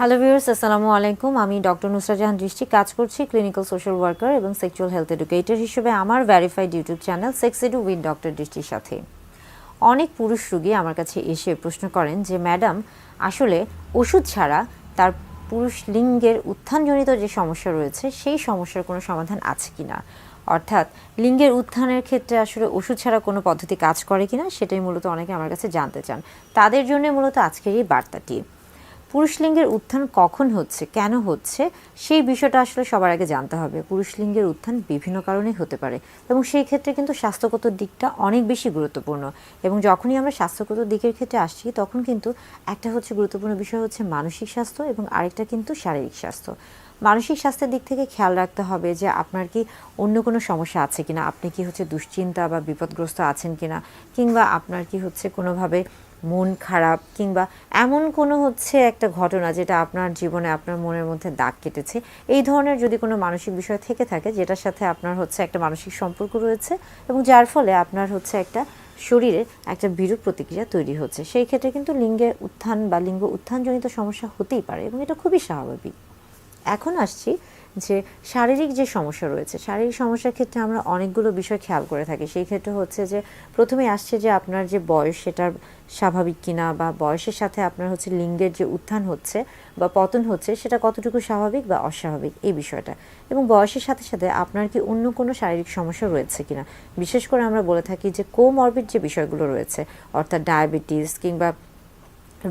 Hello viewers আসসালামু আলাইকুম আমি ডক্টর নুসরা জাহান দৃষ্টি কাজ করছি ক্লিনিক্যাল সোশ্যাল ওয়ার্কার এবং সেক্সুয়াল হেলথ এডুকেটর হিসেবে আমার verified YouTube channel sex edu with doctor দৃষ্টির সাথে। অনেক পুরুষ রোগী আমার কাছে এসে প্রশ্ন করেন যে ম্যাডাম আসলে ওষুধ ছাড়া তার পুরুষ লিঙ্গের উত্থানজনিত যে সমস্যা রয়েছে, সেই সমস্যার কোনো সমাধান আছে কিনা? অর্থাৎ লিঙ্গের উত্থানের ক্ষেত্রে আসলে ওষুধ ছাড়া কোনো পদ্ধতি কাজ করে কিনা, সেটাই মূলত অনেকে আমার কাছে জানতে চান। তাদের জন্য মূলত আজকের এই বার্তাটি। পুরুষ লিঙ্গের উত্থান কখন হচ্ছে, কেন হচ্ছে, সেই বিষয়টা আসলে সবার আগে জানতে হবে। পুরুষ লিঙ্গের উত্থান বিভিন্ন কারণেই হতে পারে এবং সেই ক্ষেত্রে কিন্তু স্বাস্থ্যগত দিকটা অনেক বেশি গুরুত্বপূর্ণ এবং যখনই আমরা স্বাস্থ্যগত দিকের ক্ষেত্রে আসছি, তখন কিন্তু একটা হচ্ছে গুরুত্বপূর্ণ বিষয় হচ্ছে মানসিক স্বাস্থ্য এবং আরেকটা কিন্তু শারীরিক স্বাস্থ্য। মানসিক স্বাস্থ্যের দিক থেকে খেয়াল রাখতে হবে যে আপনার কি অন্য কোনো সমস্যা আছে কিনা, আপনি কি হচ্ছে দুশ্চিন্তা বা বিপদগ্রস্ত আছেন কিনা, কিংবা আপনার কি হচ্ছে কোনোভাবে মন খারাপ কিংবা এমন কোনো হচ্ছে একটা ঘটনা যেটা আপনার জীবনে আপনার মনের মধ্যে দাগ কেটেছে, এই ধরনের যদি কোনো মানসিক বিষয় থেকে থাকে যেটার সাথে আপনার হচ্ছে একটা মানসিক সম্পর্ক রয়েছে এবং যার ফলে আপনার হচ্ছে একটা শরীরে একটা বিরূপ প্রতিক্রিয়া তৈরি হচ্ছে, সেই ক্ষেত্রে কিন্তু লিঙ্গের উত্থান বা লিঙ্গ উত্থানজনিত সমস্যা হতেই পারে এবং এটা খুবই স্বাভাবিক। এখন আসছি যে শারীরিক যে সমস্যা রয়েছে, শারীরিক সমস্যার ক্ষেত্রে আমরা অনেকগুলো বিষয় খেয়াল করে থাকি। সেই ক্ষেত্রে হচ্ছে যে প্রথমে আসছে যে আপনার যে বয়স সেটার স্বাভাবিক কিনা বা বয়সের সাথে আপনার হচ্ছে লিঙ্গের যে উত্থান হচ্ছে বা পতন হচ্ছে সেটা কতটুকু স্বাভাবিক বা অস্বাভাবিক এই বিষয়টা। এবং বয়সের সাথে সাথে আপনার কি অন্য কোনো শারীরিক সমস্যা রয়েছে কিনা। বিশেষ করে আমরা বলে থাকি যে কোমরবিড যে বিষয়গুলো রয়েছে, অর্থাৎ ডায়াবেটিস কিংবা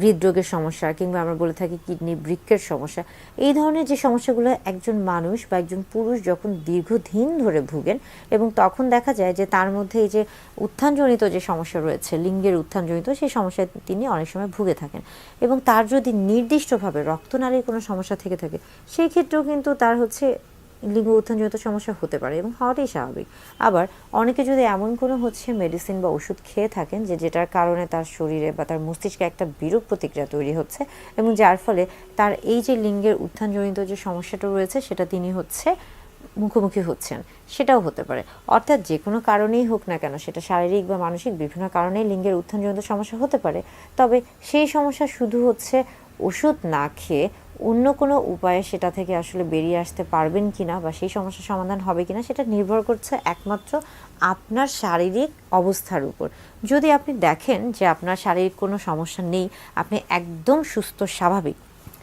হৃদরোগের সমস্যা কিংবা আমরা বলে থাকি কিডনি বৃক্ষের সমস্যা, এই ধরনের যে সমস্যাগুলো একজন মানুষ বা একজন পুরুষ যখন দীর্ঘদিন ধরে ভুগেন এবং তখন দেখা যায় যে তার মধ্যে এই যে উত্থানজনিত যে সমস্যা রয়েছে, লিঙ্গের উত্থানজনিত সেই সমস্যায় তিনি অনেক সময় ভুগে থাকেন এবং তার যদি নির্দিষ্টভাবে রক্তনালীর কোনো সমস্যা থেকে থাকে, সেই ক্ষেত্রেও কিন্তু তার হচ্ছে লিঙ্গ উত্থানজনিত সমস্যা হতে পারে এবং হওয়াটাই স্বাভাবিক। আবার অনেকে যদি এমন কোনো হচ্ছে মেডিসিন বা ওষুধ খেয়ে থাকেন যে যেটার কারণে তার শরীরে বা তার মস্তিষ্কে একটা বিরূপ প্রতিক্রিয়া তৈরি হচ্ছে এবং যার ফলে তার এই যে লিঙ্গের উত্থানজনিত যে সমস্যাটা রয়েছে সেটা তিনি হচ্ছে মুখোমুখি হচ্ছেন, সেটাও হতে পারে। অর্থাৎ যে কোনো কারণেই হোক না কেন, সেটা শারীরিক বা মানসিক বিভিন্ন কারণেই লিঙ্গের উত্থানজনিত সমস্যা হতে পারে। তবে সেই সমস্যা শুধু হচ্ছে ওষুধ না খেয়ে অন্য কোনো উপায়ে সেটা থেকে আসলে বেরিয়ে আসতে পারবেন কিনা বা সেই সমস্যার সমাধান হবে কিনা সেটা নির্ভর করছে একমাত্র আপনার শারীরিক অবস্থার উপর। যদি আপনি দেখেন যে আপনার শারীরিক কোনো সমস্যা নেই, আপনি একদম সুস্থ, স্বাভাবিক,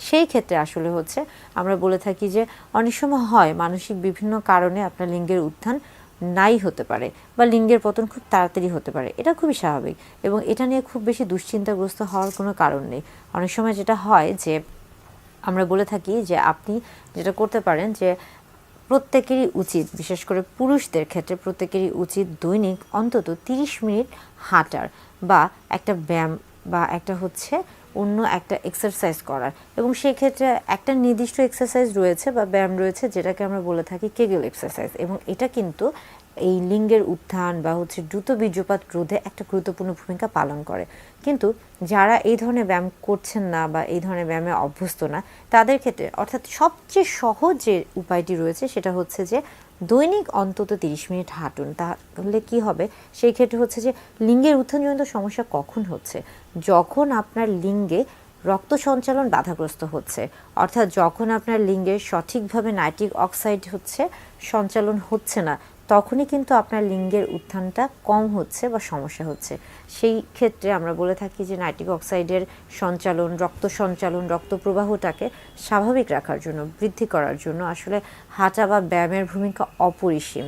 সেই ক্ষেত্রে আসলে হচ্ছে আমরা বলে থাকি যে অনেক সময় হয় মানসিক বিভিন্ন কারণে আপনার লিঙ্গের উত্থান নাই হতে পারে বা লিঙ্গের পতন খুব তাড়াতাড়ি হতে পারে। এটা খুবই স্বাভাবিক এবং এটা নিয়ে খুব বেশি দুশ্চিন্তাগ্রস্ত হওয়ার কোনো কারণ নেই। অনেক সময় যেটা হয় যে আমরা বলে থাকি যে আপনি যেটা করতে পারেন যে প্রত্যেকেরই উচিত, বিশেষ করে পুরুষদের ক্ষেত্রে প্রত্যেকেরই উচিত দৈনিক অন্তত 30 মিনিট হাঁটার বা একটা ব্যায়াম বা একটা হচ্ছে অন্য একটা এক্সারসাইজ করার। এবং সেই ক্ষেত্রে একটা নির্দিষ্ট এক্সারসাইজ রয়েছে বা ব্যায়াম রয়েছে যেটাকে আমরা বলে থাকি কেগেল এক্সারসাইজ এবং এটা কিন্তু এই লিঙ্গের উত্থান বা হচ্ছে দ্রুত বীর্যপাত রোধে একটা গুরুত্বপূর্ণ ভূমিকা পালন করে। কিন্তু যারা এই ধরনের ব্যায়াম করছেন না বা এই ধরনের ব্যায়ামে অভ্যস্ত না, তাদের ক্ষেত্রে অর্থাৎ সবচেয়ে সহজ যে উপায়টি রয়েছে সেটা হচ্ছে যে দৈনিক অন্তত তিরিশ মিনিট হাঁটুন। তাহলে কি হবে? সেই ক্ষেত্রে হচ্ছে যে লিঙ্গের উত্থানজনিত সমস্যা কখন হচ্ছে? যখন আপনার লিঙ্গে রক্ত সঞ্চালন বাধাগ্রস্ত হচ্ছে, অর্থাৎ যখন আপনার লিঙ্গের সঠিকভাবে নাইট্রিক অক্সাইড হচ্ছে, সঞ্চালন হচ্ছে না তখনই কিন্তু আপনার লিঙ্গের উত্থানটা কম হচ্ছে বা সমস্যা হচ্ছে। সেই ক্ষেত্রে আমরা বলে থাকি যে নাইট্রিক অক্সাইডের সঞ্চালন, রক্ত সঞ্চালন, রক্ত প্রবাহটাকে স্বাভাবিক রাখার জন্য, বৃদ্ধি করার জন্য আসলে হাঁটা বা ব্যায়ামের ভূমিকা অপরিসীম।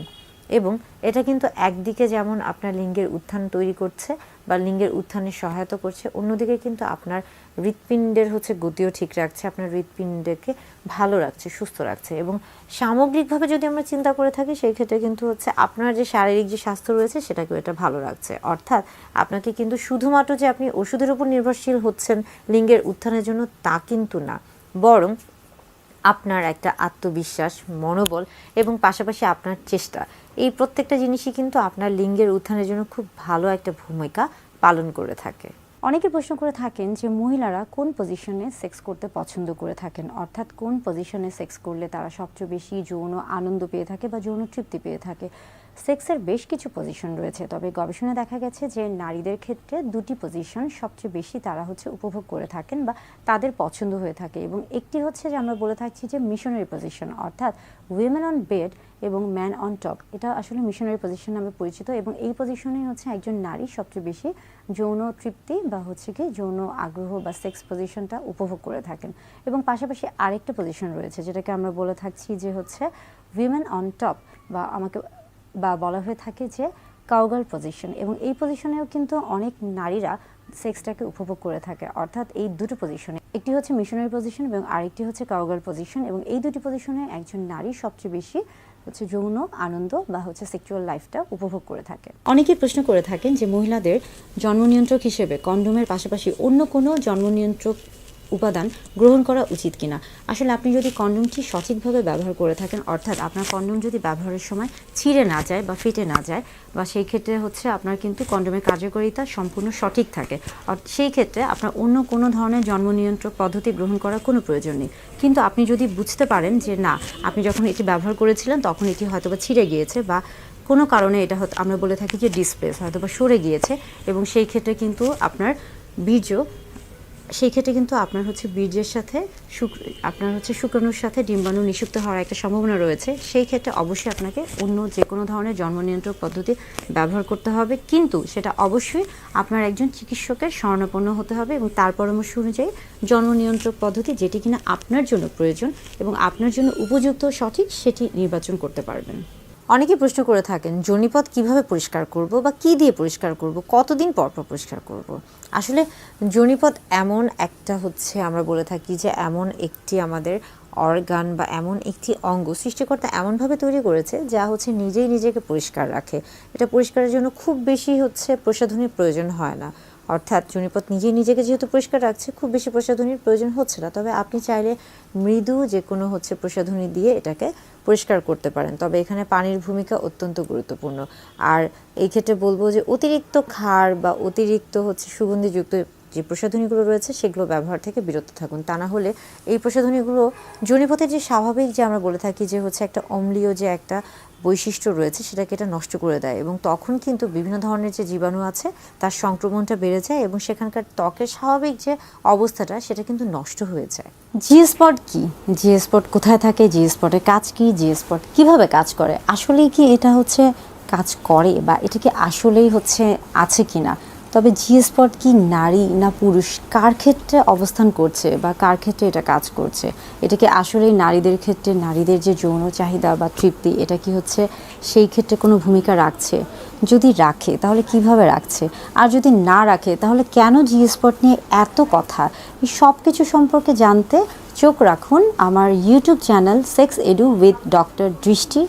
এবং এটা কিন্তু একদিকে যেমন আপনার লিঙ্গের উত্থান তৈরি করছে বা লিঙ্গের উত্থানে সহায়তা করছে। অন্যদিকে কিন্তু আপনার হৃৎপিণ্ডের হচ্ছে গতিও ঠিক রাখছে, আপনার হৃৎপিণ্ডকে ভালো রাখছে, সুস্থ রাখছে এবং সামগ্রিকভাবে যদি আমরা চিন্তা করে থাকি, সেই ক্ষেত্রে কিন্তু হচ্ছে আপনার যে শারীরিক যে স্বাস্থ্য রয়েছে, সেটাকেও এটা ভালো রাখছে। অর্থাৎ আপনাকে কিন্তু শুধুমাত্র যে আপনি ওষুধের উপর নির্ভরশীল হচ্ছেন লিঙ্গের উত্থানের জন্য তা কিন্তু না, বরং আপনার একটা আত্মবিশ্বাস, মনোবল এবং পাশাপাশি আপনার চেষ্টা। এই প্রত্যেকটা জিনিসই কিন্তু আপনার লিঙ্গের উত্থানের জন্য খুব ভালো একটা ভূমিকা পালন করে থাকে। অনেকে প্রশ্ন করে থাকেন যে মহিলারা কোন পজিশনে সেক্স করতে পছন্দ করে থাকেন? অর্থাৎ কোন পজিশনে সেক্স করলে তারা সবচেয়ে বেশি যৌন আনন্দ পেয়ে থাকে বা যৌন তৃপ্তি পেয়ে থাকে? সেক্সের বেশ কিছু পজিশন রয়েছে। তবে গবেষণায় দেখা গেছে যে নারীদের ক্ষেত্রে দুটি পজিশন সবচেয়ে বেশি তারা হচ্ছে উপভোগ করে থাকেন বা তাদের পছন্দ হয়ে থাকে এবং একটি হচ্ছে যে আমরা বলে থাকছি যে মিশনারি পজিশন অর্থাৎ উইমেন অন বেড এবং ম্যান অন টপ এটা আসলে মিশনারি পজিশন নামে পরিচিত এবং এই পজিশনে হচ্ছে একজন নারী সবচেয়ে বেশি যৌন তৃপ্তি বা হচ্ছে কি যৌন আগ্রহ বা সেক্স পজিশনটা উপভোগ করে থাকেন। এবং পাশাপাশি আরেকটা পজিশন রয়েছে যেটাকে আমরা বলে থাকছি যে হচ্ছে উইমেন অন টপ বা আমাকে বা বলা হয়ে থাকে যে কাউগাল পজিশন এবং এই পজিশনেও কিন্তু অনেক নারীরা সেক্সটাকে উপভোগ করে থাকে। অর্থাৎ এই দুটো পজিশনে একটি হচ্ছে মিশনারি পজিশন এবং আরেকটি হচ্ছে কাউগাল পজিশন এবং এই দুটি পজিশনে একজন নারী সবচেয়ে বেশি হচ্ছে যৌন, আনন্দ বা হচ্ছে সেক্সুয়াল লাইফটা উপভোগ করে থাকে। অনেকেই প্রশ্ন করে থাকেন যে মহিলাদের জন্ম নিয়ন্ত্রক হিসেবে কন্ডোমের পাশাপাশি অন্য কোনো জন্ম নিয়ন্ত্রক উপাদান গ্রহণ করা উচিত কিনা। আসলে আপনি যদি কন্ডোমটি সঠিকভাবে ব্যবহার করে থাকেন, অর্থাৎ আপনার কন্ডোম যদি ব্যবহারের সময় ছিঁড়ে না যায় বা ফেটে না যায়, বা সেই ক্ষেত্রে হচ্ছে আপনার কিন্তু কন্ডোমের কার্যকারিতা সম্পূর্ণ সঠিক থাকে। সেই ক্ষেত্রে আপনার অন্য কোনো ধরনের জন্ম নিয়ন্ত্রক পদ্ধতি গ্রহণ করার কোনো প্রয়োজন নেই। কিন্তু আপনি যদি বুঝতে পারেন যে না, আপনি যখন এটি ব্যবহার করেছিলেন, তখন এটি হয়তোবা ছিঁড়ে গিয়েছে বা কোনো কারণে এটা হয়তো আমরা বলে থাকি যে ডিসপ্লেস হয়তো বা সরে গিয়েছে এবং সেই ক্ষেত্রে কিন্তু আপনার বীর্য সেই ক্ষেত্রে কিন্তু আপনার হচ্ছে বীর্যের সাথে আপনার হচ্ছে শুক্রাণুর সাথে ডিম্বাণু নিষিক্ত হওয়ার একটা সম্ভাবনা রয়েছে। সেই ক্ষেত্রে অবশ্যই আপনাকে অন্য যে কোনো ধরনের জন্ম নিয়ন্ত্রক পদ্ধতি ব্যবহার করতে হবে। কিন্তু সেটা অবশ্যই আপনার একজন চিকিৎসকের শরণাপন্ন হতে হবে এবং তার পরামর্শ অনুযায়ী জন্ম নিয়ন্ত্রক পদ্ধতি যেটি কিনা আপনার জন্য প্রয়োজন এবং আপনার জন্য উপযুক্ত সঠিক সেটি নির্বাচন করতে পারবেন। অনেকে প্রশ্ন করে থাকেন, জনিপথ কীভাবে পরিষ্কার করব বা কি দিয়ে পরিষ্কার করব? কতদিন পর পর পরিষ্কার করব? আসলে জনিপথ এমন একটা হচ্ছে, আমরা বলে থাকি যে এমন একটি আমাদের অর্গান বা এমন একটি অঙ্গ সৃষ্টিকর্তা এমনভাবে তৈরি করেছে যা হচ্ছে নিজেই নিজেকে পরিষ্কার রাখে। এটা পরিষ্কারের জন্য খুব বেশি হচ্ছে প্রসাধনীর প্রয়োজন হয় না। অর্থাৎ জনিপথ নিজেই নিজেকে যেহেতু পরিষ্কার রাখছে, খুব বেশি প্রসাধনীর প্রয়োজন হচ্ছে না। তবে আপনি চাইলে মৃদু যে কোনো হচ্ছে প্রসাধনী দিয়ে এটাকে পরিষ্কার করতে পারেন। তবে এখানে পানির ভূমিকা অত্যন্ত গুরুত্বপূর্ণ। আর এই ক্ষেত্রে বলব যে অতিরিক্ত ক্ষার বা অতিরিক্ত হচ্ছে সুগন্ধিযুক্ত যে প্রসাধনীগুলো রয়েছে, সেগুলো ব্যবহার থেকে বিরত থাকুন। তা না হলে এই প্রসাধনীগুলো জনিপথের যে স্বাভাবিক যে আমরা বলে থাকি যে হচ্ছে একটা অম্লীয় যে একটা বৈশিষ্ট্য রয়েছে, সেটাকে এটা নষ্ট করে দেয়। এবং তখন কিন্তু বিভিন্ন ধরনের যে জীবাণু আছে, তার সংক্রমণটা বেড়ে যায় এবং সেখানকার ত্বকের স্বাভাবিক যে অবস্থাটা, সেটা কিন্তু নষ্ট হয়ে যায়। জি স্পট কি? জি স্পট কোথায় থাকে? জি স্পটের কাজ কি? জি স্পট কীভাবে কাজ করে? আসলেই কি এটা হচ্ছে কাজ করে বা এটা কি আসলেই হচ্ছে, আছে কি না তবে জি স্পট কি নারী না পুরুষ? কার ক্ষেত্রে অবস্থান করছে বা কার ক্ষেত্রে এটা কাজ করছে? এটা কি আসলেই নারীদের ক্ষেত্রে নারীদের যে যৌন চাহিদা বা তৃপ্তি, এটা কি হচ্ছে সেই ক্ষেত্রে কোনো ভূমিকা রাখছে? যদি রাখে, তাহলে কীভাবে রাখছে? আর যদি না রাখে, তাহলে কেন জি স্পট নিয়ে এত কথা? এই সব কিছু সম্পর্কে জানতে চোখ রাখুন আমার YouTube channel sex edu with doctor Drishti